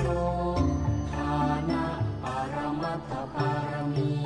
โนฐานะปรมัตถปารมี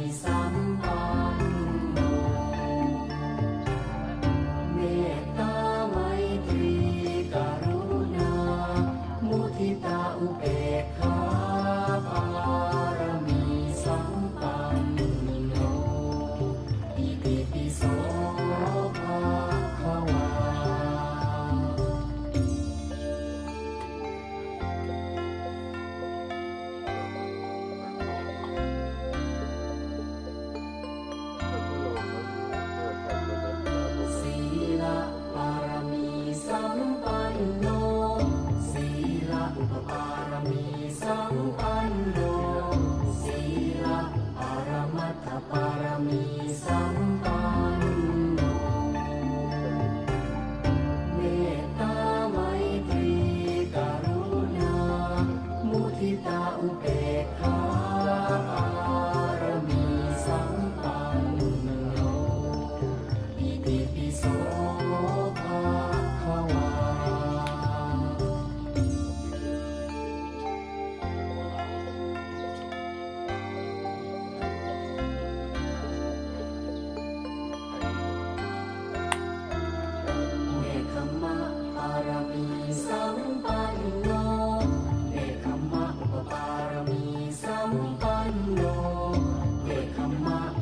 Lord, they come up.